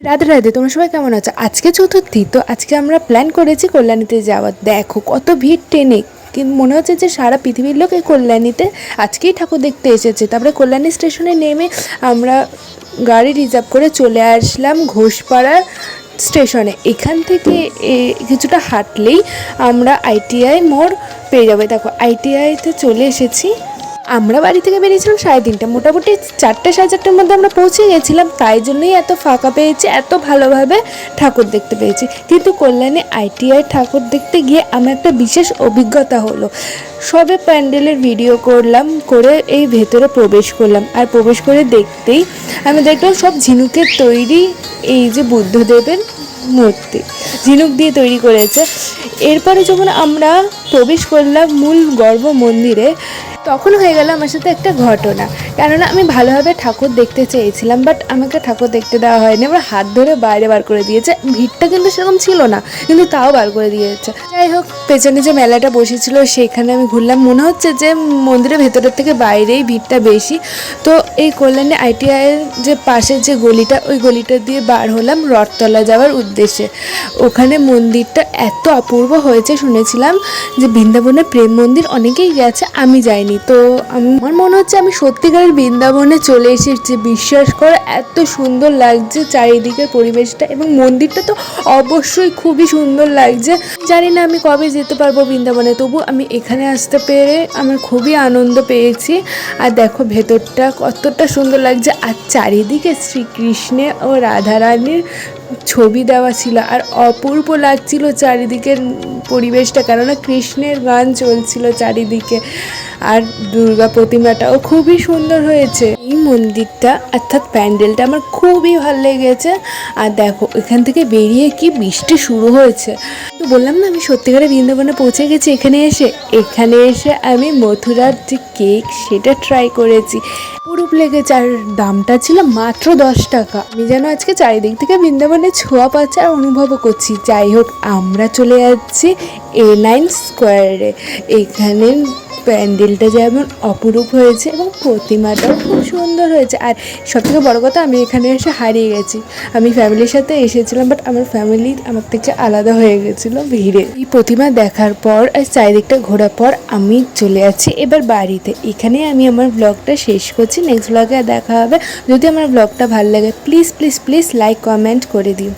রাধে রাধে, তোমরা সবাই কেমন আছো? আজকে চতুর্থী, তো আজকে আমরা প্ল্যান করেছি কল্যাণীতে যাওয়ার। দেখো, কত ভিড় ট্রেনে। কিন্তু মনে হচ্ছে যে সারা পৃথিবীর লোক এই কল্যাণীতে আজকেই ঠাকুর দেখতে এসেছে। তারপরে কল্যাণী স্টেশনে নেমে আমরা গাড়ি রিজার্ভ করে চলে আসলাম ঘোষপাড়া স্টেশনে। এখান থেকে কিছুটা হাঁটলেই আমরা আইটিআই মোড় পেয়ে যাবে। দেখো আইটিআইতে চলে এসেছি। আমরা বাড়ি থেকে বেরিয়েছিলাম সাড়ে তিনটা। মোটামুটি চারটে সাড়ে চারটের মধ্যে আমরা পৌঁছে গেছিলাম, তাই জন্যই এত ফাঁকা পেয়েছি, এত ভালোভাবে ঠাকুর দেখতে পেয়েছি। কিন্তু কল্যাণী আইটিআই ঠাকুর দেখতে গিয়ে আমার একটা বিশেষ অভিজ্ঞতা হলো। সবে প্যান্ডেলের ভিডিও করলাম, করে এই ভেতরে প্রবেশ করলাম। আর প্রবেশ করে দেখতেই আমি দেখলাম সব ঝিনুকের তৈরি এই যে বুদ্ধদেবের মূর্তি, ঝিনুক দিয়ে তৈরি করেছে। এরপরে যখন আমরা প্রবেশ করলাম মূল গর্ভ মন্দিরে তখন হয়ে গেল আমার সাথে একটা ঘটনা। কেননা আমি ভালোভাবে ঠাকুর দেখতে চেয়েছিলাম বাট আমাকে ঠাকুর দেখতে দেওয়া হয়নি। আমার হাত ধরে বাইরে বার করে দিয়েছে। ভিড়টা কিন্তু সেরকম ছিল না, কিন্তু তাও বার করে দিয়েছে। যাই হোক, পেছনে যে মেলাটা বসেছিল, সেখানে আমি ঘুরলাম। মনে হচ্ছে যে মন্দিরের ভেতরের থেকে বাইরেই ভিড়টা বেশি। তো এই কল্যাণী আইটিআইয়ের যে পাশের যে গলিটা, ওই গলিটা দিয়ে বার হলাম রথতলা যাওয়ার উদ্দেশ্যে। ওখানে মন্দিরটা এত অপূর্ব হয়েছে শুনেছিলাম যে বৃন্দাবনের প্রেম মন্দির অনেকেই গেছে, আমি যাইনি। তো আমার মনে হচ্ছে আমি সত্যিকারের বৃন্দাবনে চলে এসেছি। বিশ্বাস করে, এত সুন্দর লাগছে চারিদিকের পরিবেশটা এবং মন্দিরটা তো অবশ্যই খুবই সুন্দর লাগছে। জানি না আমি কবে যেতে পারব বৃন্দাবনে, তবু আমি এখানে আসতে পেরে আমার খুবই আনন্দ পেয়েছি। আর দেখো ভেতরটা কতটা সুন্দর লাগছে। আর চারিদিকে শ্রীকৃষ্ণে ও রাধারানীর ছবি দেওয়া ছিল আর অপূর্ব লাগছিল চারিদিকের পরিবেশটা, কেননা কৃষ্ণের গান চলছিল চারিদিকে আর দুর্গা প্রতিমাটাও খুবই সুন্দর হয়েছে। এই মন্দিরটা, অর্থাৎ প্যান্ডেলটা আমার খুবই ভালো লেগেছে। আর দেখো, এখান থেকে বেরিয়ে কি বৃষ্টি শুরু হয়েছে। তো বললাম না, আমি সত্যিকারে বৃন্দাবনে পৌঁছে গেছি এখানে এসে। এখানে এসে আমি মথুরার যে কেক, সেটা ট্রাই করেছি। পুরুপ লেগেছে, আর দামটা ছিল মাত্র দশ টাকা। আমি যেন আজকে চারিদিক থেকে বৃন্দাবনে ছোঁয়া পাচ্ছে আর অনুভবও করছি। যাই হোক, আমরা চলে যাচ্ছি এ নাইন স্কোয়ারে এখানে প্যান্ডেলটা যেমন অপরূপ হয়েছে এবং প্রতিমাটাও খুব সুন্দর হয়েছে। আর সবথেকে বড় কথা, আমি এখানে এসে হারিয়ে গেছি। আমি ফ্যামিলির সাথে এসেছিলাম বাট আমার ফ্যামিলি আমার থেকে আলাদা হয়ে গেছিল ভিড়ে। এই প্রতিমা দেখার পর আর চারিদিকটা ঘোরার পর আমি চলে যাচ্ছি এবার বাড়িতে। এখানে আমি আমার ব্লগটা শেষ করছি। নেক্সট ব্লগে দেখা হবে। যদি আমার ব্লগটা ভালো লাগে please please please like comment করে দিও।